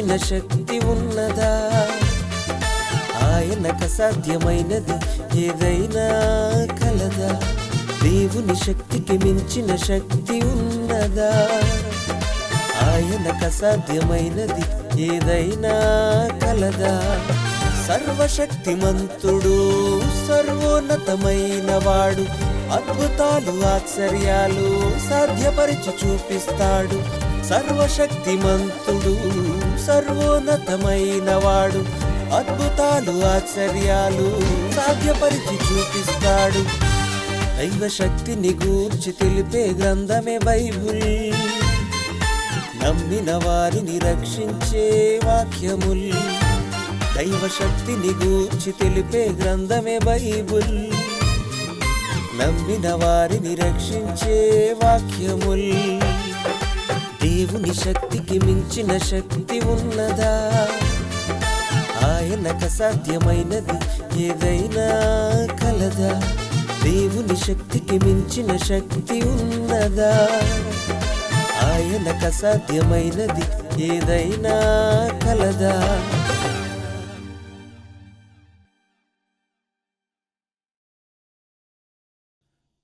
మించిన శక్తి ఉన్నదా? ఆయనకు అసాధ్యమైనది ఏదైనా కలదా? దేవుని శక్తికి మించిన శక్తి ఉన్నదా? ఆయనకు అసాధ్యమైనది ఏదైనా కలదా? సర్వశక్తిమంతుడు సర్వోన్నతమైన వాడు అద్భుతాలు ఆశ్చర్యాలు సాధ్యపరిచి చూపిస్తాడు. సర్వశక్తిమంతుడు సర్వోన్నతమైన వాడు అద్భుతాలు ఆశ్చర్యాలు సాధ్యపరిచి చూపిస్తాడు. దైవ శక్తిని గూర్చి తెలిపే గ్రంథమే బైబుల్. నమ్మిన వారిని రక్షించే వాక్యముల్. దైవ శక్తిని గూర్చి తెలిపే గ్రంథమే బైబుల్. నమ్మిన వారిని రక్షించే వాక్యముల్. దేవుని శక్తికి మించిన శక్తి ఉన్నదా? ఆయనకు సాధ్యమైనది ఏదైనా కలదా? దేవుని శక్తికి మించిన శక్తి ఉన్నదా? ఆయనకు సాధ్యమైనది ఏదైనా కలదా?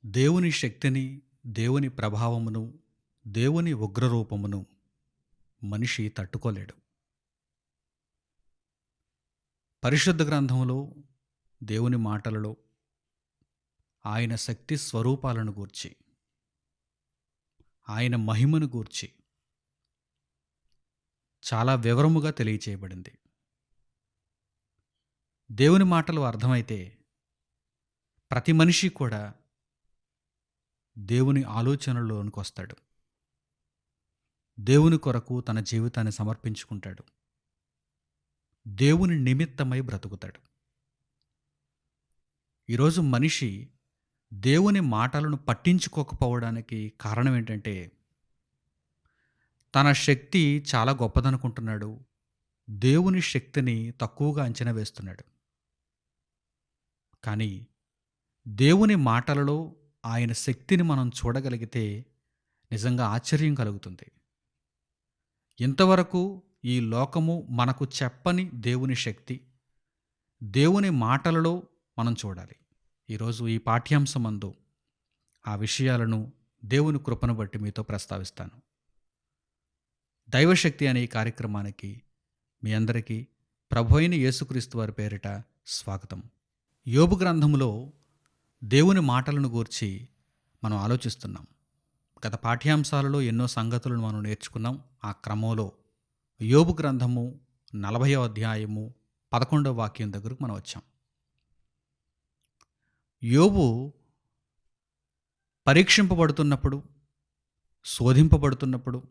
దేవుని శక్తిని దేవుని ప్రభావమును దేవుని ఉగ్రరూపమును మనిషి తట్టుకోలేడు. పరిశుద్ధ గ్రంథంలో దేవుని మాటలలో ఆయన శక్తి స్వరూపాలను గూర్చి ఆయన మహిమను గూర్చి చాలా వివరముగా తెలియచేయబడింది. దేవుని మాటలు అర్థమైతే ప్రతి మనిషి కూడా దేవుని ఆలోచనలోనికి వస్తాడు. దేవుని కొరకు తన జీవితాన్ని సమర్పించుకుంటాడు. దేవుని నిమిత్తమై బ్రతుకుతాడు. ఈరోజు మనిషి దేవుని మాటలను పట్టించుకోకపోవడానికి కారణం ఏంటంటే తన శక్తి చాలా గొప్పదనుకుంటున్నాడు. దేవుని శక్తిని తక్కువగా అంచనా వేస్తున్నాడు. కానీ దేవుని మాటలలో ఆయన శక్తిని మనం చూడగలిగితే నిజంగా ఆశ్చర్యం కలుగుతుంది. ఇంతవరకు ఈ లోకము మనకు చెప్పని దేవుని శక్తి. దేవుని మాటలలో మనం చూడాలి. ఈరోజు ఈ పాఠ్యాంశమందు ఆ విషయాలను దేవుని కృపను బట్టి మీతో ప్రస్తావిస్తాను. దైవశక్తి అనే ఈ కార్యక్రమానికి మీ అందరికీ ప్రభు అయిన యేసుక్రీస్తు వారి పేరిట స్వాగతం. యోబు గ్రంథంలో దేవుని మాటలను గూర్చి మనం ఆలోచిస్తున్నాం. గత పాఠ్యాంశాలలో ఎన్నో సంగతులను మనం నేర్చుకున్నాం. ఆ క్రమంలో యోబు గ్రంథము నలభయో అధ్యాయము పదకొండవ వాక్యం దగ్గరకు మనం వచ్చాం. యోబు పరీక్షింపబడుతున్నప్పుడు శోధింపబడుతున్నప్పుడు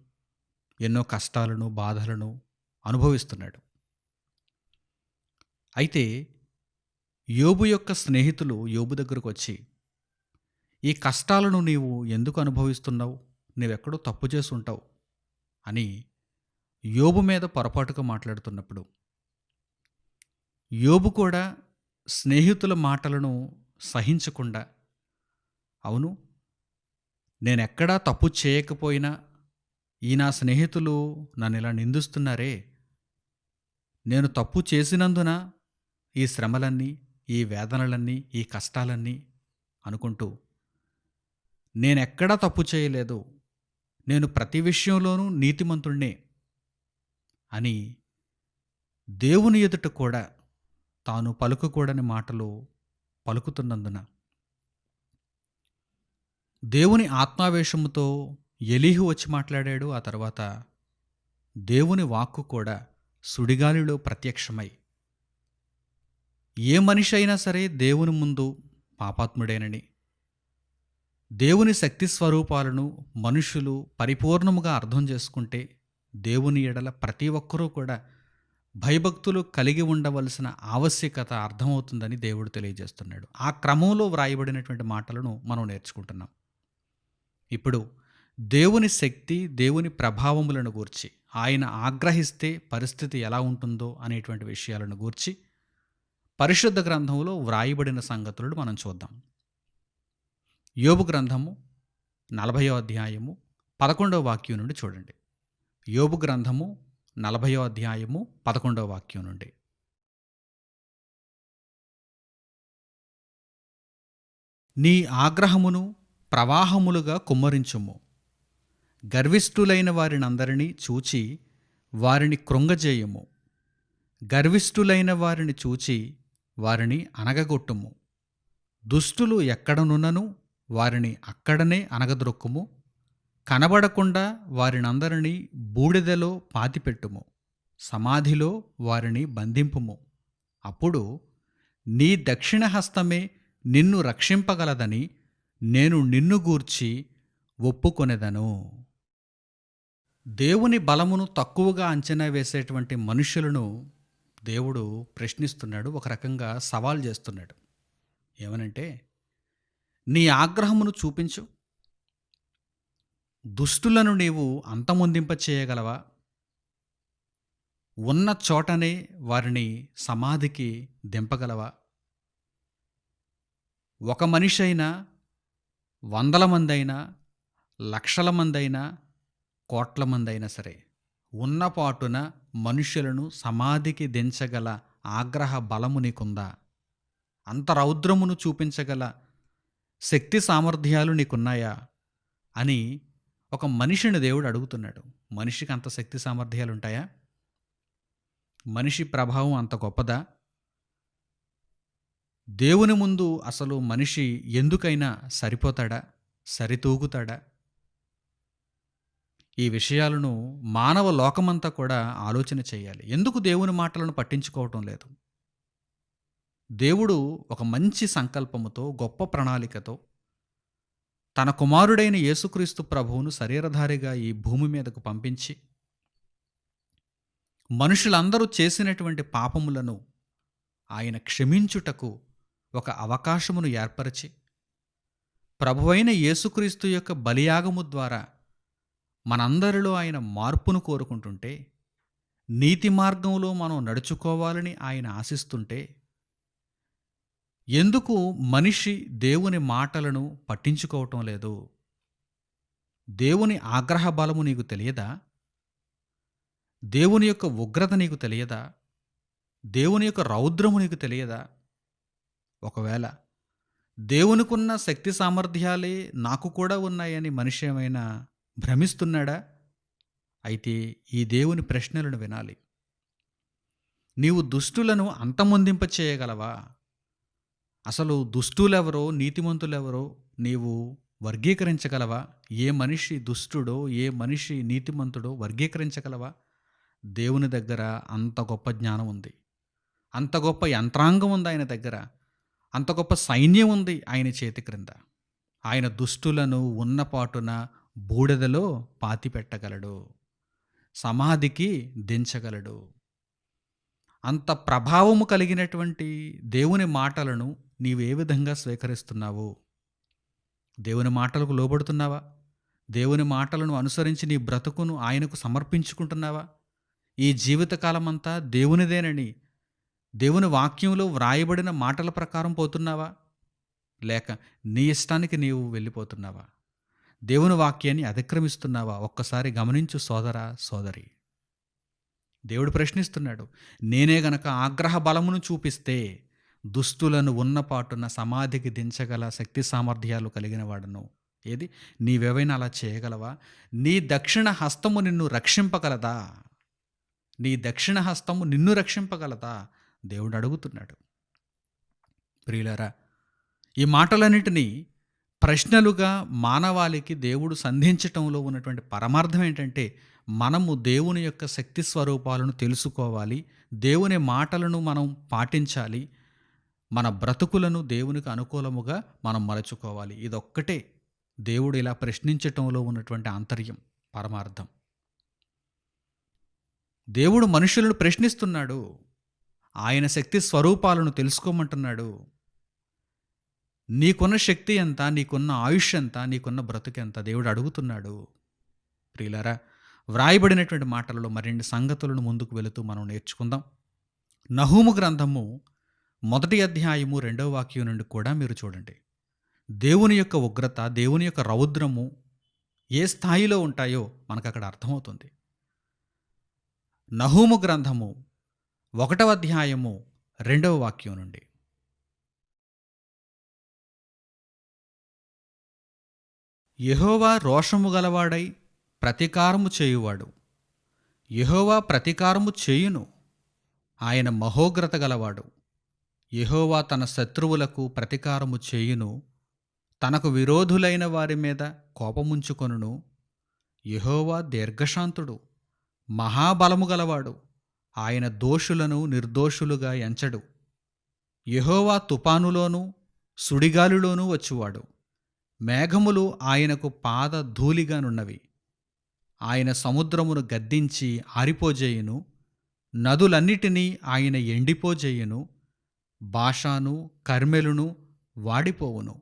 ఎన్నో కష్టాలను బాధలను అనుభవిస్తున్నాడు. అయితే యోబు యొక్క స్నేహితులు యోబు దగ్గరకు వచ్చి ఈ కష్టాలను నీవు ఎందుకు అనుభవిస్తున్నావు? నీవెక్కడో తప్పు చేసి ఉంటావు అని యోబు మీద పొరపాటుగా మాట్లాడుతున్నప్పుడు యోబు కూడా స్నేహితుల మాటలను సహించకుండా అవును నేనెక్కడా తప్పు చేయకపోయినా ఈ నా స్నేహితులు నన్ను ఇలా నిందిస్తున్నారే. నేను తప్పు చేసినందున ఈ శ్రమలన్నీ ఈ వేదనలన్నీ ఈ కష్టాలన్నీ అనుకుంటూ నేనెక్కడా తప్పు చేయలేదు. నేను ప్రతి విషయంలోనూ నీతిమంతుణ్ణే అని దేవుని ఎదుట కూడా తాను పలుకకూడని మాటలు పలుకుతున్నందున దేవుని ఆత్మావేశముతో ఎలీహు వచ్చి మాట్లాడాడు. ఆ తర్వాత దేవుని వాక్కు కూడా సుడిగాలిలో ప్రత్యక్షమై ఏ మనిషి అయినా సరే దేవుని ముందు పాపాత్ముడేనని దేవుని శక్తి స్వరూపాలను మనుషులు పరిపూర్ణముగా అర్థం చేసుకుంటే దేవుని ఎడల ప్రతి ఒక్కరూ కూడా భయభక్తులు కలిగి ఉండవలసిన ఆవశ్యకత అర్థమవుతుందని దేవుడు తెలియజేస్తున్నాడు. ఆ క్రమంలో వ్రాయబడినటువంటి మాటలను మనం నేర్చుకుంటున్నాం. ఇప్పుడు దేవుని శక్తి దేవుని ప్రభావములను గూర్చి ఆయన ఆగ్రహిస్తే పరిస్థితి ఎలా ఉంటుందో అనేటువంటి విషయాలను గూర్చి పరిశుద్ధ గ్రంథంలో వ్రాయబడిన సంగతులను మనం చూద్దాం. యోబు గ్రంథము నలభయో అధ్యాయము పదకొండవ వాక్యం నుండి చూడండి. యోబు గ్రంథము నలభయో అధ్యాయము పదకొండవ వాక్యం నుండి. నీ ఆగ్రహమును ప్రవాహములుగా కుమ్మరించుము. గర్విష్ఠులైన వారినందరినీ చూచి వారిని కృంగజేయము. గర్విష్ఠులైన వారిని చూచి వారిని అనగగొట్టుము దుష్టులు ఎక్కడనున్నను? వారిని అక్కడనే అనగద్రొక్కుము కనబడకుండా వారినందరినీ బూడిదలో పాతిపెట్టుము. సమాధిలో వారిని బంధింపుము. అప్పుడు నీ దక్షిణ హస్తమే నిన్ను రక్షింపగలదని నేను నిన్ను గూర్చి ఒప్పుకొనెదను. దేవుని బలమును తక్కువగా అంచనా వేసేటువంటి మనుషులను దేవుడు ప్రశ్నిస్తున్నాడు. ఒక రకంగా సవాల్ చేస్తున్నాడు. ఏమనంటే నీ ఆగ్రహమును చూపించు. దుష్టులను నీవు అంతమొందింప చేయగలవా ఉన్న చోటనే వారిని సమాధికి దింపగలవా? ఒక మనిషి అయినా వందల మంది అయినా లక్షల మంది అయినా కోట్ల మంది అయినా సరే ఉన్నపాటున మనుషులను సమాధికి దించగల ఆగ్రహ బలము నీకుందా? అంత రౌద్రమును చూపించగల శక్తి సామర్థ్యాలు నీకున్నాయా? అని ఒక మనిషిని దేవుడు అడుగుతున్నాడు. మనిషికి అంత శక్తి సామర్థ్యాలు ఉంటాయా? మనిషి ప్రభావం అంత గొప్పదా? దేవుని ముందు అసలు మనిషి ఎందుకైనా సరిపోతాడా? సరితూగుతాడా? ఈ విషయాలను మానవ లోకమంతా కూడా ఆలోచన చేయాలి. ఎందుకు దేవుని మాటలను పట్టించుకోవటం లేదు? దేవుడు ఒక మంచి సంకల్పముతో గొప్ప ప్రణాళికతో తన కుమారుడైన యేసుక్రీస్తు ప్రభువును శరీరధారిగా ఈ భూమి మీదకు పంపించి మనుషులందరూ చేసినటువంటి పాపములను ఆయన క్షమించుటకు ఒక అవకాశమును ఏర్పరిచి ప్రభువైన యేసుక్రీస్తు యొక్క బలియాగము ద్వారా మనందరిలో ఆయన మార్పును కోరుకుంటుంటే నీతి మార్గంలో మనం నడుచుకోవాలని ఆయన ఆశిస్తుంటే ఎందుకు మనిషి దేవుని మాటలను పట్టించుకోవటం లేదు? దేవుని ఆగ్రహ బలము నీకు తెలియదా? దేవుని యొక్క ఉగ్రత నీకు తెలియదా? దేవుని యొక్క రౌద్రము నీకు తెలియదా? ఒకవేళ దేవునికున్న శక్తి సామర్థ్యాలే నాకు కూడా ఉన్నాయని మనిషి ఏమైనా భ్రమిస్తున్నాడా? అయితే ఈ దేవుని ప్రశ్నలను వినాలి. నీవు దుష్టులను అంతమొందింప చేయగలవా అసలు దుష్టులెవరో నీతిమంతులెవరో నీవు వర్గీకరించగలవా? ఏ మనిషి దుష్టుడో ఏ మనిషి నీతిమంతుడో వర్గీకరించగలవా? దేవుని దగ్గర అంత గొప్ప జ్ఞానం ఉంది. అంత గొప్ప యంత్రాంగం ఉంది ఆయన దగ్గర. అంత గొప్ప సైన్యం ఉంది ఆయన చేతి క్రింద. ఆయన దుష్టులను ఉన్నపాటున బూడిదలో పాతిపెట్టగలడు సమాధికి దించగలడు. అంత ప్రభావము కలిగినటువంటి దేవుని మాటలను నీవే విధంగా స్వీకరిస్తున్నావు? దేవుని మాటలకు లోబడుతున్నావా? దేవుని మాటలను అనుసరించి నీ బ్రతుకును ఆయనకు సమర్పించుకుంటున్నావా? ఈ జీవితకాలమంతా దేవునిదేనని దేవుని వాక్యంలో వ్రాయబడిన మాటల ప్రకారం పోతున్నావా? లేక నీ ఇష్టానికి నీవు వెళ్ళిపోతున్నావా? దేవుని వాక్యాన్ని అతిక్రమిస్తున్నావా? ఒక్కసారి గమనించు సోదరా సోదరి. దేవుడు ప్రశ్నిస్తున్నాడు నేనే గనక ఆగ్రహ బలమును చూపిస్తే దుస్తులను ఉన్నపాటున సమాధికి దించగల శక్తి సామర్థ్యాలు కలిగిన వాడను. ఏది? నీవేవైనా అలా చేయగలవా? నీ దక్షిణ హస్తము నిన్ను రక్షింపగలదా? నీ దక్షిణ హస్తము నిన్ను రక్షింపగలదా? దేవుడు అడుగుతున్నాడు. ప్రియులరా ఈ మాటలన్నిటినీ ప్రశ్నలుగా మానవాళికి దేవుడు సంధించటంలో ఉన్నటువంటి పరమార్థం ఏంటంటే మనము దేవుని యొక్క శక్తి స్వరూపాలను తెలుసుకోవాలి దేవుని మాటలను మనం పాటించాలి మన బ్రతుకులను దేవునికి అనుకూలముగా మనం మరచుకోవాలి ఇదొక్కటే దేవుడు ఇలా ప్రశ్నించటంలో ఉన్నటువంటి ఆంతర్యం పరమార్థం. దేవుడు మనుషులను ప్రశ్నిస్తున్నాడు. ఆయన శక్తి స్వరూపాలను తెలుసుకోమంటున్నాడు. నీకున్న శక్తి ఎంత నీకున్న ఆయుష్ ఎంత నీకున్న బ్రతుకెంత దేవుడు అడుగుతున్నాడు. ప్రియులారా వ్రాయబడినటువంటి మాటలలో మరిన్ని సంగతులను ముందుకు వెళుతూ మనం నేర్చుకుందాం. నహూము గ్రంథము మొదటి అధ్యాయము రెండవ వాక్యం నుండి కూడా మీరు చూడండి. దేవుని యొక్క ఉగ్రత దేవుని యొక్క రౌద్రము ఏ స్థాయిలో ఉంటాయో మనకు అక్కడ అర్థమవుతుంది. నహూము గ్రంథము ఒకటవ అధ్యాయము రెండవ వాక్యం నుండి. యహోవా రోషము గలవాడై ప్రతీకారము చేయువాడు. యహోవా ప్రతీకారము చేయును. ఆయన మహోగ్రత గలవాడు. యహోవా తన శత్రువులకు ప్రతీకారము చేయును. తనకు విరోధులైన వారి మీద కోపముంచుకొనును. యహోవా దీర్ఘశాంతుడు మహాబలము గలవాడు. ఆయన దోషులను నిర్దోషులుగా ఎంచడు. యహోవా తుపానులోనూ సుడిగాలిలోనూ వచ్చువాడు. మేఘములు ఆయనకు పాద ధూళిగానున్నవి. ఆయన సముద్రమును గద్దించి ఆరిపోజేయును. నదులన్నిటినీ ఆయన ఎండిపోజేయును. బాషాను కర్మెలును వాడిపోవును.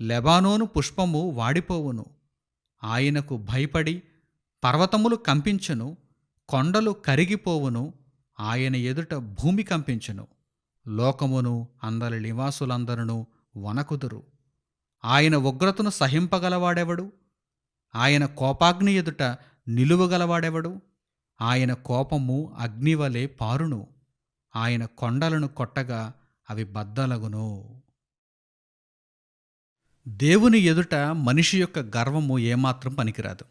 లెబానోను పుష్పము వాడిపోవును. ఆయనకు భయపడి పర్వతములు కంపించును కొండలు కరిగిపోవును ఆయన ఎదుట భూమి కంపించును. లోకమును అందరి నివాసులందరూ వనకుదురు ఆయన ఉగ్రతను సహింపగలవాడెవడు? ఆయన కోపాగ్ని ఎదుట నిలువగలవాడెవడు? ఆయన కోపము అగ్నివలే పారును. ఆయన కొండలను కొట్టగా అవి బద్దలగును. దేవుని ఎదుట మనిషి యొక్క గర్వము ఏమాత్రం పనికిరాదు.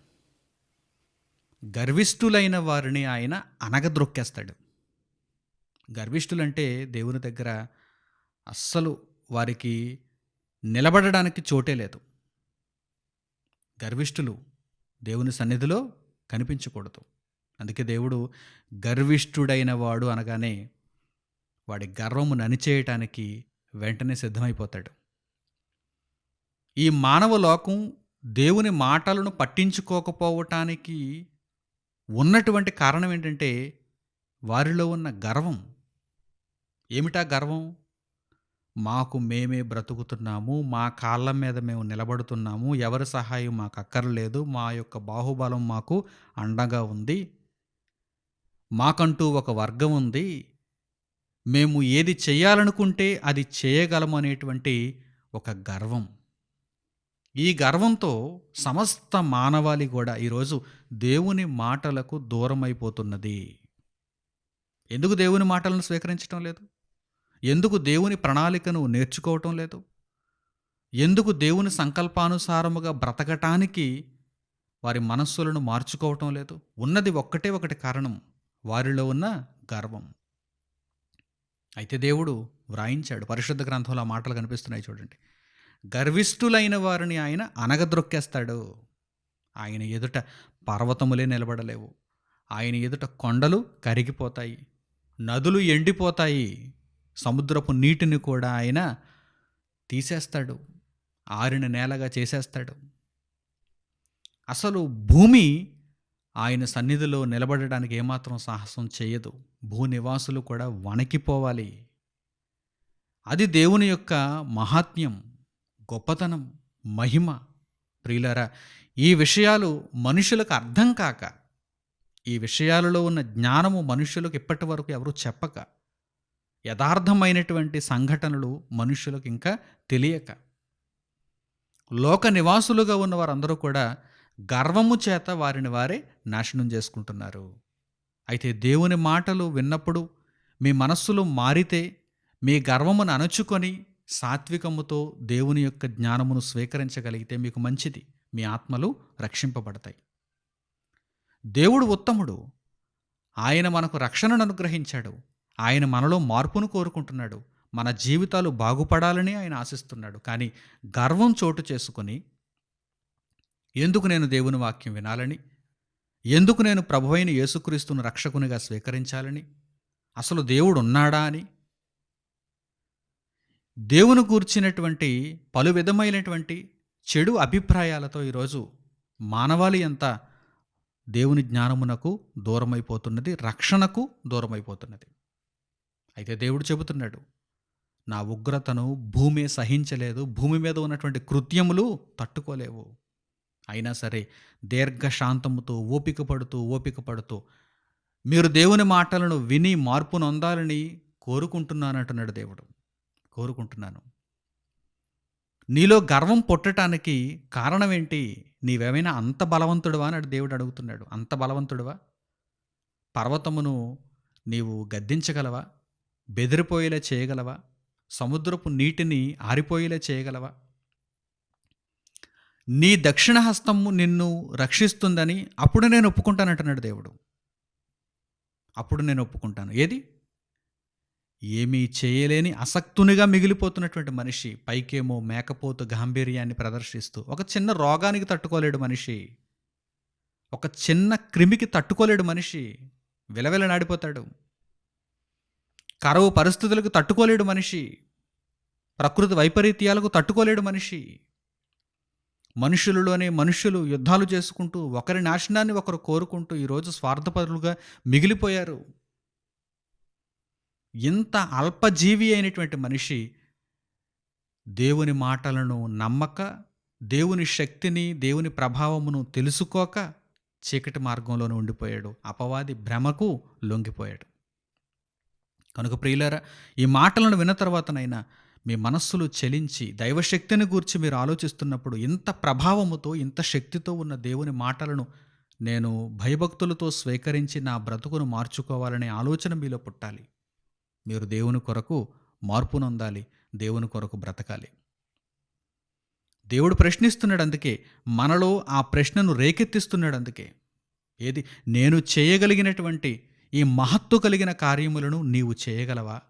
గర్విష్ఠులైన వారిని ఆయన అనగద్రొక్కేస్తాడు గర్విష్ఠులంటే దేవుని దగ్గర అస్సలు వారికి నిలబడడానికి చోటే లేదు. గర్విష్ఠులు దేవుని సన్నిధిలో కనిపించకూడదు. అందుకే దేవుడు గర్విష్ఠుడైన వాడు అనగానే వాడి గర్వము ననిచేయటానికి వెంటనే సిద్ధమైపోతాడు. ఈ మానవ లోకం దేవుని మాటలను పట్టించుకోకపోవటానికి ఉన్నటువంటి కారణం ఏంటంటే వారిలో ఉన్న గర్వం. ఏమిటా గర్వం? మాకు మేమే బ్రతుకుతున్నాము మా కాళ్ళ మీద మేము నిలబడుతున్నాము ఎవరి సహాయం మాకు అక్కర్లేదు మా యొక్క బాహుబలం మాకు అండగా ఉంది మాకంటూ ఒక వర్గం ఉంది మేము ఏది చేయాలనుకుంటే అది చేయగలము అనేటువంటి ఒక గర్వం. ఈ గర్వంతో సమస్త మానవాళి కూడా ఈరోజు దేవుని మాటలకు దూరమైపోతున్నది. ఎందుకు దేవుని మాటలను స్వీకరించడం లేదు? ఎందుకు దేవుని ప్రణాళికను నేర్చుకోవటం లేదు? ఎందుకు దేవుని సంకల్పానుసారముగా బ్రతకటానికి వారి మనస్సులను మార్చుకోవటం లేదు? ఉన్నది ఒక్కటే ఒకటి కారణం. వారిలో ఉన్న గర్వం. అయితే దేవుడు వ్రాయించాడు. పరిశుద్ధ గ్రంథంలో మాటలు కనిపిస్తున్నాయి చూడండి. గర్విష్ఠులైన వారిని ఆయన అనగద్రొక్కేస్తాడు. ఆయన ఎదుట పర్వతములే నిలబడలేవు. ఆయన ఎదుట కొండలు కరిగిపోతాయి. నదులు ఎండిపోతాయి. సముద్రపు నీటిని కూడా ఆయన తీసేస్తాడు. ఆరిన నేలగా చేసేస్తాడు. అసలు భూమి ఆయన సన్నిధిలో నిలబడడానికి ఏమాత్రం సాహసం చేయదు. భూనివాసులు కూడా వణికిపోవాలి. అది దేవుని యొక్క మహాత్మ్యం గొప్పతనం మహిమ. ప్రియులరా ఈ విషయాలు మనుషులకు అర్థం కాక ఈ విషయాలలో ఉన్న జ్ఞానము మనుషులకు ఇప్పటి వరకు ఎవరు చెప్పక యథార్థమైనటువంటి సంఘటనలు మనుషులకు ఇంకా తెలియక లోక నివాసులుగా ఉన్న వారందరూ కూడా గర్వము చేత వారిని వారే నాశనం చేసుకుంటున్నారు. అయితే దేవుని మాటలు విన్నప్పుడు మీ మనస్సులు మారితే మీ గర్వమును అణుచుకొని సాత్వికముతో దేవుని యొక్క జ్ఞానమును స్వీకరించగలిగితే మీకు మంచిది. మీ ఆత్మలు రక్షింపబడతాయి. దేవుడు ఉత్తముడు. ఆయన మనకు రక్షణను అనుగ్రహించాడు. ఆయన మనలో మార్పును కోరుకుంటున్నాడు. మన జీవితాలు బాగుపడాలని ఆయన ఆశిస్తున్నాడు. కానీ గర్వం చోటు చేసుకొని ఎందుకు నేను దేవుని వాక్యం వినాలని? ఎందుకు నేను ప్రభువైన యేసుక్రీస్తును రక్షకునిగా స్వీకరించాలని? అసలు దేవుడు ఉన్నాడా అని? దేవుని గూర్చినటువంటి పలు విధమైనటువంటి చెడు అభిప్రాయాలతో ఈరోజు మానవాళి అంతా దేవుని జ్ఞానమునకు దూరమైపోతున్నది రక్షణకు దూరమైపోతున్నది. అయితే దేవుడు చెబుతున్నాడు నా ఉగ్రతను భూమి సహించలేదు భూమి మీద ఉన్నటువంటి కృత్యములు తట్టుకోలేవు. అయినా సరే దీర్ఘశాంతముతో ఓపిక పడుతూ ఓపిక పడుతూ మీరు దేవుని మాటలను విని మార్పు నొందాలని కోరుకుంటున్నానంటున్నాడు దేవుడు. కోరుకుంటున్నాను. నీలో గర్వం పుట్టటానికి కారణం ఏంటి నీవేమైనా అంత బలవంతుడువా అని దేవుడు అడుగుతున్నాడు. అంత బలవంతుడువా? పర్వతమును నీవు గద్దించగలవా? బెదిరిపోయేలా చేయగలవా? సముద్రపు నీటిని ఆరిపోయేలా చేయగలవా? నీ దక్షిణహస్తము నిన్ను రక్షిస్తుందని అప్పుడు నేను ఒప్పుకుంటానంటున్నాడు దేవుడు. అప్పుడు నేను ఒప్పుకుంటాను. ఏది? ఏమీ చేయలేని అసక్తునిగా మిగిలిపోతున్నటువంటి మనిషి పైకేమో మేకపోతు గాంభీర్యాన్ని ప్రదర్శిస్తూ ఒక చిన్న రోగానికి తట్టుకోలేడు మనిషి ఒక చిన్న క్రిమికి తట్టుకోలేడు మనిషి విలవిలనాడిపోతాడు కరవు పరిస్థితులకు తట్టుకోలేడు మనిషి ప్రకృతి వైపరీత్యాలకు తట్టుకోలేడు మనిషి మనుషులలోనే మనుషులు యుద్ధాలు చేసుకుంటూ ఒకరి నాశనాన్ని ఒకరు కోరుకుంటూ ఈరోజు స్వార్థపరులుగా మిగిలిపోయారు. ఇంత అల్పజీవి అయినటువంటి మనిషి దేవుని మాటలను నమ్మక దేవుని శక్తిని దేవుని ప్రభావమును తెలుసుకోక చీకటి మార్గంలోనే ఉండిపోయాడు. అపవాది భ్రమకు లొంగిపోయాడు. కనుక ప్రియులారా ఈ మాటలను విన్న తర్వాతనైనా మీ మనస్సులు చలించి దైవశక్తిని గూర్చి మీరు ఆలోచిస్తున్నప్పుడు ఇంత ప్రభావముతో ఇంత శక్తితో ఉన్న దేవుని మాటలను నేను భయభక్తులతో స్వీకరించి నా బ్రతుకును మార్చుకోవాలనే ఆలోచన మీలో పుట్టాలి. మీరు దేవుని కొరకు మార్పు నొందాలి దేవుని కొరకు బ్రతకాలి. దేవుడు ప్రశ్నిస్తున్నాడు అందుకే మనలో ఆ ప్రశ్నను రేకెత్తిస్తున్నాడు అందుకే. ఏది? నేను చేయగలిగినటువంటి ఈ మహత్తు కలిగిన కార్యములను నీవు చేయగలవా?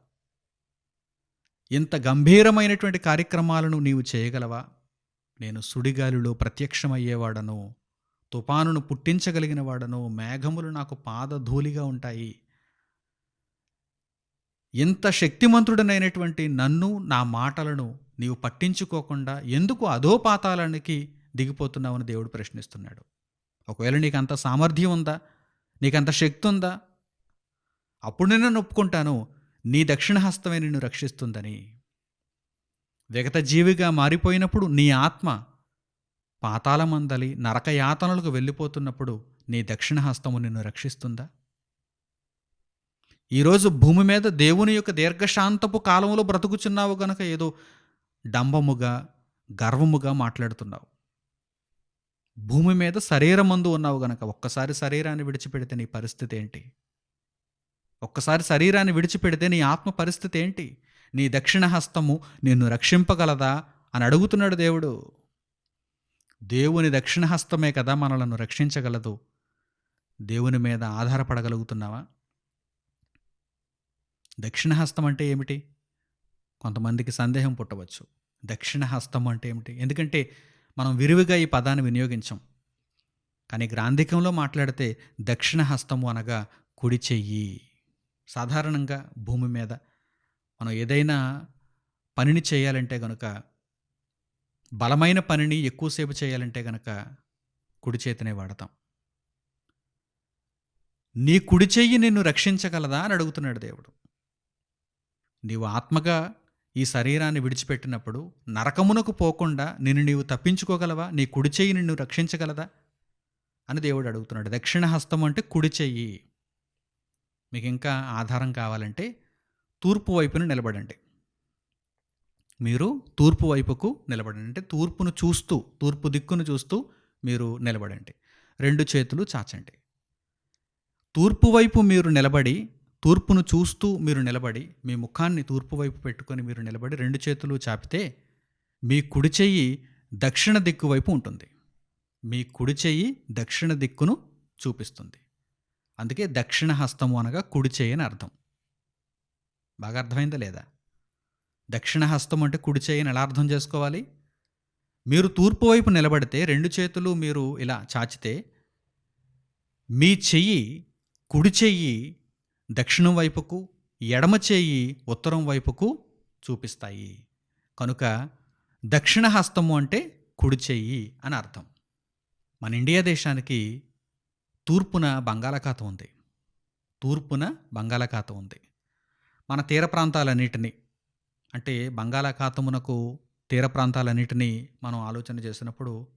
ఇంత గంభీరమైనటువంటి కార్యక్రమాలను నీవు చేయగలవా? నేను సుడిగాలిలో ప్రత్యక్షమయ్యేవాడను తుపానును పుట్టించగలిగిన వాడను మేఘములు నాకు పాదధూళిగా ఉంటాయి. ఇంత శక్తిమంతుడనైనటువంటి నన్ను నా మాటలను నీవు పట్టించుకోకుండా ఎందుకు అధోపాతాలానికి దిగిపోతున్నావని దేవుడు ప్రశ్నిస్తున్నాడు. ఒకవేళ నీకు అంత సామర్థ్యం ఉందా? నీకంత శక్తి ఉందా? అప్పుడు నేను ఒప్పుకుంటాను నీ దక్షిణహస్తమే నిన్ను రక్షిస్తుందని. విగత జీవిగా మారిపోయినప్పుడు నీ ఆత్మ పాతాళమందలి నరకయాతనలకు వెళ్ళిపోతున్నప్పుడు నీ దక్షిణ హస్తము నిన్ను రక్షిస్తుందా? ఈరోజు భూమి మీద దేవుని యొక్క దీర్ఘశాంతపు కాలంలో బ్రతుకుచున్నావు గనక ఏదో డంబముగా గర్వముగా మాట్లాడుతున్నావు. భూమి మీద శరీరమందు ఉన్నావు గనక ఒక్కసారి శరీరాన్ని విడిచిపెడితే నీ పరిస్థితి ఏంటి? ఒక్కసారి శరీరాన్ని విడిచిపెడితే నీ ఆత్మ పరిస్థితి ఏంటి? నీ దక్షిణ హస్తము నిన్ను రక్షింపగలదా? అని అడుగుతున్నాడు దేవుడు. దేవుని దక్షిణ హస్తమే కదా మనలను రక్షించగలదు. దేవుని మీద ఆధారపడగలుగుతున్నావా? దక్షిణ హస్తం అంటే ఏమిటి? కొంతమందికి సందేహం పుట్టవచ్చు. దక్షిణ హస్తం అంటే ఏమిటి? ఎందుకంటే మనం విరివిగా ఈ పదాన్ని వినియోగించం. కానీ గ్రాంధికంలో మాట్లాడితే దక్షిణ హస్తము అనగా కుడి చెయ్యి. సాధారణంగా భూమి మీద మనం ఏదైనా పనిని చేయాలంటే కనుక బలమైన పనిని ఎక్కువసేపు చేయాలంటే గనక కుడి చేతినే వాడతాం. నీ కుడి చెయ్యి నిన్ను రక్షించగలదా అని అడుగుతున్నాడు దేవుడు. నీవు ఆత్మగా ఈ శరీరాన్ని విడిచిపెట్టినప్పుడు నరకమునకు పోకుండా నిన్ను నీవు తప్పించుకోగలవా? నీ కుడి చెయ్యి నిన్ను రక్షించగలదా? అని దేవుడు అడుగుతున్నాడు. దక్షిణ హస్తం అంటే కుడి చెయ్యి. మీకు ఇంకా ఆధారం కావాలంటే తూర్పు వైపున నిలబడండి. మీరు తూర్పు వైపుకు నిలబడండి. అంటే తూర్పును చూస్తూ తూర్పు దిక్కును చూస్తూ మీరు నిలబడండి. రెండు చేతులు చాచండి. తూర్పు వైపు మీరు నిలబడి తూర్పును చూస్తూ మీరు నిలబడి మీ ముఖాన్ని తూర్పు వైపు పెట్టుకొని మీరు నిలబడి రెండు చేతులు చాపితే మీ కుడి చెయ్యి దక్షిణ దిక్కు వైపు ఉంటుంది. మీ కుడి చెయ్యి దక్షిణ దిక్కును చూపిస్తుంది. అందుకే దక్షిణ హస్తము అనగా కుడి చెయ్యి అని అర్థం. బాగా అర్థమైందా లేదా? దక్షిణ హస్తం అంటే కుడి చెయ్యిని ఎలా అర్థం చేసుకోవాలి? మీరు తూర్పు వైపు నిలబడితే రెండు చేతులు మీరు ఇలా చాచితే మీ చెయ్యి కుడి చెయ్యి దక్షిణం వైపుకు ఎడమ చేయి ఉత్తరం వైపుకు చూపిస్తాయి. కనుక దక్షిణ హస్తము అంటే కుడి చెయ్యి అని అర్థం. మన ఇండియా దేశానికి తూర్పున బంగాళాఖాతం ఉంది. తూర్పున బంగాళాఖాతం ఉంది. మన తీర ప్రాంతాలన్నిటినీ అంటే బంగాళాఖాతమునకు తీర ప్రాంతాలన్నిటినీ మనం ఆలోచన చేసినప్పుడు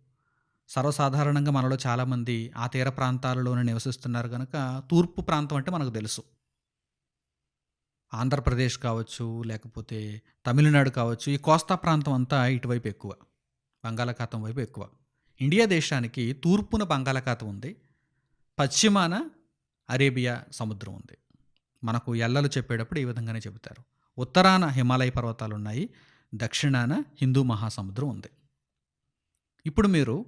సర్వసాధారణంగా మనలో చాలామంది ఆ తీర ప్రాంతాలలోనే నివసిస్తున్నారు కనుక తూర్పు ప్రాంతం అంటే మనకు తెలుసు. ఆంధ్రప్రదేశ్ కావచ్చు లేకపోతే తమిళనాడు కావచ్చు ఈ కోస్తా ప్రాంతం అంతా ఇటువైపు ఎక్కువ బంగాళాఖాతం వైపు ఎక్కువ. ఇండియా దేశానికి తూర్పున బంగాళాఖాతం ఉంది. పశ్చిమాన అరేబియా సముద్రం ఉంది. మనకు ఎల్లలు చెప్పేటప్పుడు ఈ విధంగానే చెబుతారు. ఉత్తరాన హిమాలయ పర్వతాలు ఉన్నాయి దక్షిణాన హిందూ మహాసముద్రం ఉంది. ఇప్పుడు మీరు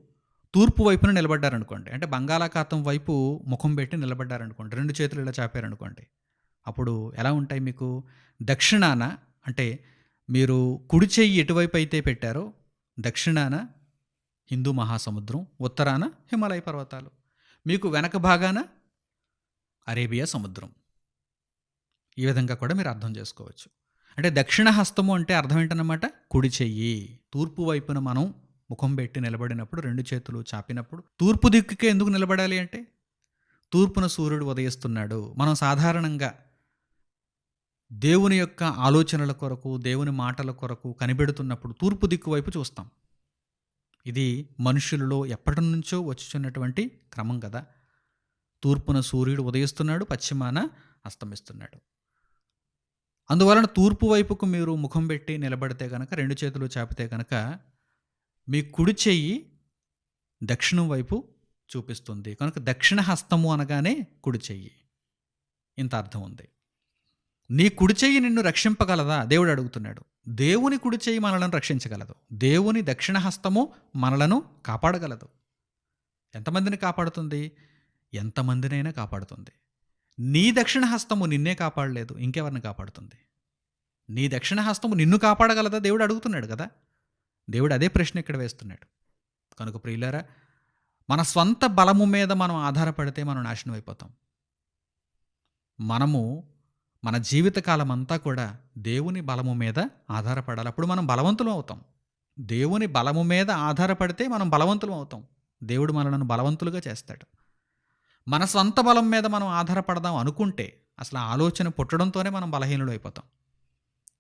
తూర్పు వైపున నిలబడ్డారనుకోండి అంటే బంగాళాఖాతం వైపు ముఖం పెట్టి నిలబడ్డారనుకోండి రెండు చేతులు ఇలా చాపారనుకోండి అప్పుడు ఎలా ఉంటాయి మీకు? దక్షిణాన అంటే మీరు కుడి చెయ్యి ఎటువైపు అయితే పెట్టారో దక్షిణాన హిందూ మహాసముద్రం ఉత్తరాన హిమాలయ పర్వతాలు. మీకు వెనక భాగాన అరేబియా సముద్రం. ఈ విధంగా కూడా మీరు అర్థం చేసుకోవచ్చు. అంటే దక్షిణ హస్తము అంటే అర్థం ఏంటన్నమాట? కుడి చెయ్యి. తూర్పు వైపున మనం ముఖం పెట్టి నిలబడినప్పుడు రెండు చేతులు చాపినప్పుడు తూర్పు దిక్కుకే ఎందుకు నిలబడాలి అంటే? తూర్పున సూర్యుడు ఉదయిస్తున్నాడు. మనం సాధారణంగా దేవుని యొక్క ఆలోచనల కొరకు దేవుని మాటల కొరకు కనిపెడుతున్నప్పుడు తూర్పు దిక్కు వైపు చూస్తాం. ఇది మనుషులలో ఎప్పటి నుంచో వచ్చుచున్నటువంటి క్రమం కదా. తూర్పున సూర్యుడు ఉదయిస్తున్నాడు పశ్చిమాన అస్తమిస్తున్నాడు. అందువలన తూర్పు వైపుకు మీరు ముఖం పెట్టి నిలబడితే కనుక రెండు చేతులు చాపితే కనుక మీ కుడి చెయ్యి దక్షిణం వైపు చూపిస్తుంది. కనుక దక్షిణ హస్తము అనగానే కుడి చెయ్యి. ఇంత అర్థం ఉంది. నీ కుడి చెయ్యి నిన్ను రక్షింపగలదా? దేవుడు అడుగుతున్నాడు. దేవుని కుడి మనలను రక్షించగలదు. దేవుని దక్షిణ హస్తము మనలను కాపాడగలదు. ఎంతమందిని కాపాడుతుంది? ఎంతమందినైనా కాపాడుతుంది. నీ దక్షిణ హస్తము నిన్నే కాపాడలేదు ఇంకెవరిని కాపాడుతుంది? నీ దక్షిణ హస్తము నిన్ను కాపాడగలదా? దేవుడు అడుగుతున్నాడు కదా? దేవుడు అదే ప్రశ్న ఇక్కడ వేస్తున్నాడు. కనుక ప్రియులారా మన స్వంత బలము మీద మనం ఆధారపడితే మనం నాశనం అయిపోతాం మనము మన జీవితకాలం అంతా కూడా దేవుని బలము మీద ఆధారపడాలి. అప్పుడు మనం బలవంతులం అవుతాం. దేవుని బలము మీద ఆధారపడితే మనం బలవంతులం అవుతాం. దేవుడు మనలను బలవంతులుగా చేస్తాడు. మన స్వంత బలం మీద మనం ఆధారపడదాం అనుకుంటే అసలు ఆలోచన పుట్టడంతోనే మనం బలహీనులు అయిపోతాం.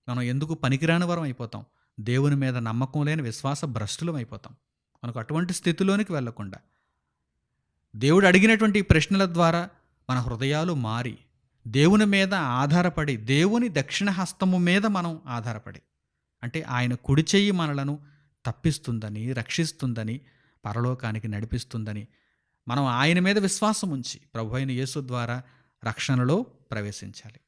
మనం ఎందుకు పనికిరాని వరం అయిపోతాం? దేవుని మీద నమ్మకం లేని విశ్వాస భ్రష్టులం అయిపోతాం. మనకు అటువంటి స్థితిలోనికి వెళ్ళకుండా. దేవుడు అడిగినటువంటి ప్రశ్నల ద్వారా మన హృదయాలు మారి దేవుని మీద ఆధారపడి దేవుని దక్షిణ హస్తము మీద మనం ఆధారపడి అంటే ఆయన కుడి చెయ్యి మనలను తప్పిస్తుందని రక్షిస్తుందని పరలోకానికి నడిపిస్తుందని మనం ఆయన మీద విశ్వాసం ఉంచి ప్రభు అయిన యేసు ద్వారా రక్షణలో ప్రవేశించాలి.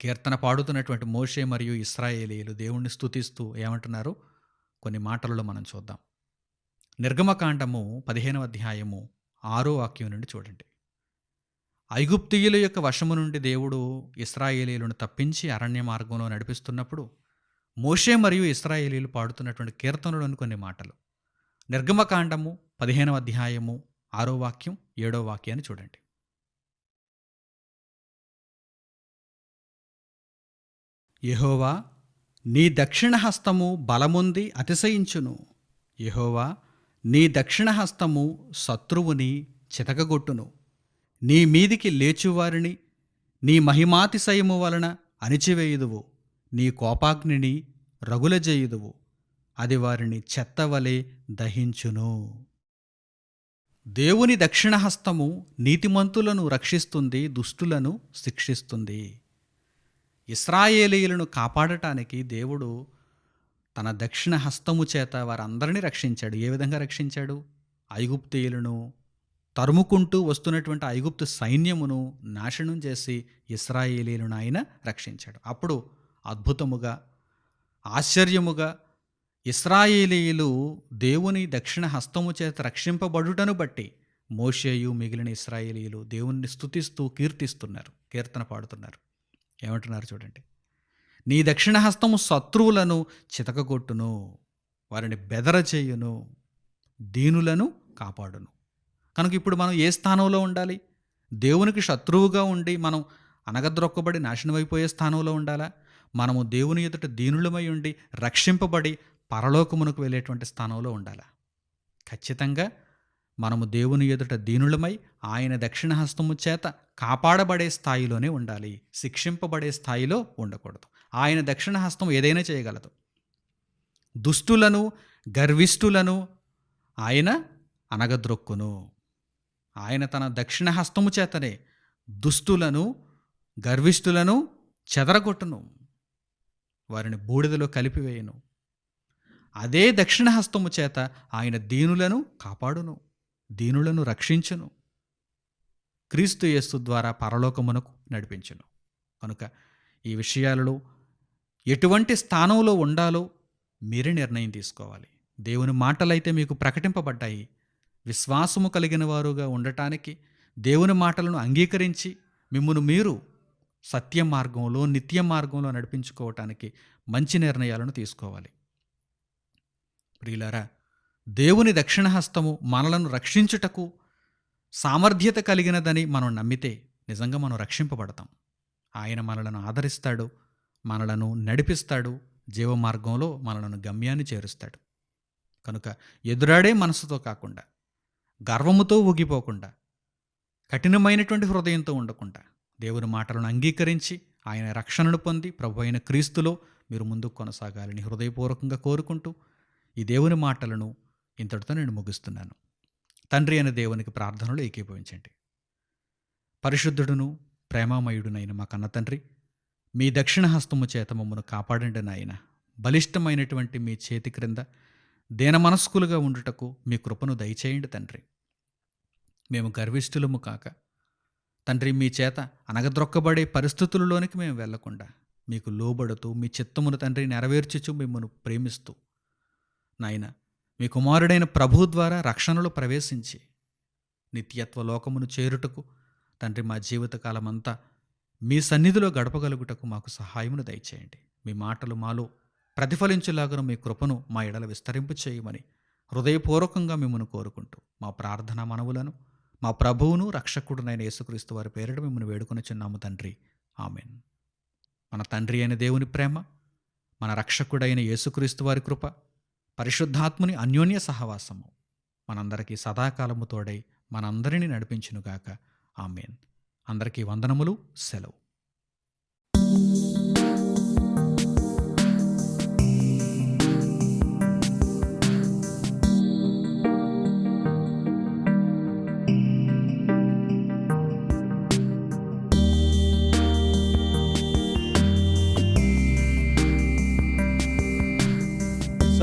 కీర్తన పాడుతున్నటువంటి మోషే మరియు ఇస్రాయేలీలు దేవుణ్ణి స్తుతిస్తూ ఏమంటున్నారు? కొన్ని మాటలలో మనం చూద్దాం. నిర్గమకాండము పదిహేనవ అధ్యాయము ఆరో వాక్యం నుండి చూడండి. ఐగుప్తియుల యొక్క వశము నుండి దేవుడు ఇస్రాయేలీలను తప్పించి అరణ్య మార్గంలో నడిపిస్తున్నప్పుడు మోషే మరియు ఇస్రాయేలీలు పాడుతున్నటువంటి కీర్తనలోని కొన్ని మాటలు. నిర్గమకాండము పదిహేనవ అధ్యాయము ఆరో వాక్యం ఏడో వాక్యాన్ని చూడండి. యహోవా నీ దక్షిణ హస్తము బలముంది అతిశయించును. యహోవా నీ దక్షిణ హస్తము శత్రువుని చితకగొట్టును. నీ మీదికి లేచువారిని నీ మహిమాతిశయము వలన అణిచివేయుదువు. నీ కోపాగ్నిని రగులజేయుదువు. అది వారిని చెత్తవలే దహించును. దేవుని దక్షిణహస్తము నీతిమంతులను రక్షిస్తుంది దుష్టులను శిక్షిస్తుంది. ఇస్రాయేలీయులను కాపాడటానికి దేవుడు తన దక్షిణ హస్తము చేత వారందరినీ రక్షించాడు. ఏ విధంగా రక్షించాడు? ఐగుప్తీయులను తరుముకుంటూ వస్తున్నటువంటి ఐగుప్తు సైన్యమును నాశనం చేసి ఇస్రాయేలీలను ఆయన రక్షించాడు. అప్పుడు అద్భుతముగా ఆశ్చర్యముగా ఇస్రాయేలీలు దేవుని దక్షిణ హస్తము చేత రక్షింపబడుటను బట్టి మోషేయు మిగిలిన ఇస్రాయేలీలు దేవుణ్ణి స్థుతిస్తూ కీర్తిస్తున్నారు కీర్తన పాడుతున్నారు. ఏమంటున్నారు చూడండి. నీ దక్షిణ హస్తము శత్రువులను చితకగొట్టును వారిని బెదర చేయును దీనులను కాపాడును. కనుక ఇప్పుడు మనం ఏ స్థానంలో ఉండాలి? దేవునికి శత్రువుగా ఉండి మనం అనగద్రొక్కబడి నాశనమైపోయే స్థానంలో ఉండాలా? మనము దేవుని ఎదుట దీనులమై ఉండి రక్షింపబడి పరలోకమునకు వెళ్ళేటువంటి స్థానంలో ఉండాలా? ఖచ్చితంగా మనము దేవుని ఎదుట దీనులమై ఆయన దక్షిణ హస్తము చేత కాపాడబడే స్థాయిలోనే ఉండాలి. శిక్షింపబడే స్థాయిలో ఉండకూడదు. ఆయన దక్షిణ హస్తం ఏదైనా చేయగలదు. దుష్టులను గర్విష్ఠులను ఆయన అనగద్రొక్కును. ఆయన తన దక్షిణ హస్తము చేతనే దుస్తులను గర్విష్ఠులను చెదరగొట్టును. వారిని బూడిదలో కలిపివేయను. అదే దక్షిణ హస్తము చేత ఆయన దీనులను కాపాడును దీనులను రక్షించును. క్రీస్తు యేసు ద్వారా పరలోకమునకు నడిపించును. కనుక ఈ విషయాలలో ఎటువంటి స్థానంలో ఉండాలో మీరే నిర్ణయం తీసుకోవాలి. దేవుని మాటలైతే మీకు ప్రకటింపబడ్డాయి. విశ్వాసము కలిగిన వారుగా ఉండటానికి దేవుని మాటలను అంగీకరించి మిమ్మును మీరు సత్య మార్గంలో నిత్య మార్గంలో నడిపించుకోవటానికి మంచి నిర్ణయాలను తీసుకోవాలి. ప్రియులారా దేవుని దక్షిణహస్తము మనలను రక్షించుటకు సామర్థ్యత కలిగినదని మనం నమ్మితే నిజంగా మనం రక్షింపబడతాం. ఆయన మనలను ఆదరిస్తాడు మనలను నడిపిస్తాడు జీవమార్గంలో మనలను గమ్యాన్ని చేరుస్తాడు. కనుక ఎదురాడే మనసుతో కాకుండా గర్వముతో ఊగిపోకుండా కఠినమైనటువంటి హృదయంతో ఉండకుండా దేవుని మాటలను అంగీకరించి ఆయన రక్షణను పొంది ప్రభు అయిన క్రీస్తులో మీరు ముందుకు కొనసాగాలని హృదయపూర్వకంగా కోరుకుంటూ ఈ దేవుని మాటలను ఇంతటితో నేను ముగిస్తున్నాను. తండ్రి అయిన దేవునికి ప్రార్థనలు ఏకీభవించండి. పరిశుద్ధుడును ప్రేమామయుడునైన మా కన్న తండ్రి మీ దక్షిణ హస్తము చేత మమ్మను కాపాడండి నాయన. బలిష్టమైనటువంటి మీ చేతి క్రింద దేన మనస్కులుగా ఉండుటకు మీ కృపను దయచేయండి తండ్రి. మేము గర్విష్ఠులము కాక తండ్రి మీ చేత అనగద్రొక్కబడే పరిస్థితులలోనికి మేము వెళ్ళకుండా మీకు లోబడుతూ మీ చిత్తమును తండ్రి నెరవేర్చుచు మిమ్మను ప్రేమిస్తూ నాయన మీ కుమారుడైన ప్రభు ద్వారా రక్షణలో ప్రవేశించి నిత్యత్వ లోకమును చేరుటకు తండ్రి మా జీవితకాలమంతా మీ సన్నిధిలో గడపగలుగుటకు మాకు సహాయమును దయచేయండి. మీ మాటలు మాలో ప్రతిఫలించులాగను మీ కృపను మా ఎడల విస్తరింపు చేయమని హృదయపూర్వకంగా మిమ్మల్ని కోరుకుంటూ మా ప్రార్థన మనవులను మా ప్రభువును రక్షకుడునైన యేసుక్రీస్తు వారి పేరిట మిమ్మల్ని వేడుకొని చిన్నాము తండ్రి. ఆమెన్. మన తండ్రి అయిన దేవుని ప్రేమ మన రక్షకుడైన యేసుక్రీస్తు వారి కృప పరిశుద్ధాత్ముని అన్యోన్య సహవాసము మనందరికీ సదాకాలము తోడై మనందరినీ నడిపించునుగాక. ఆమెన్. అందరికీ వందనములు సెలవు.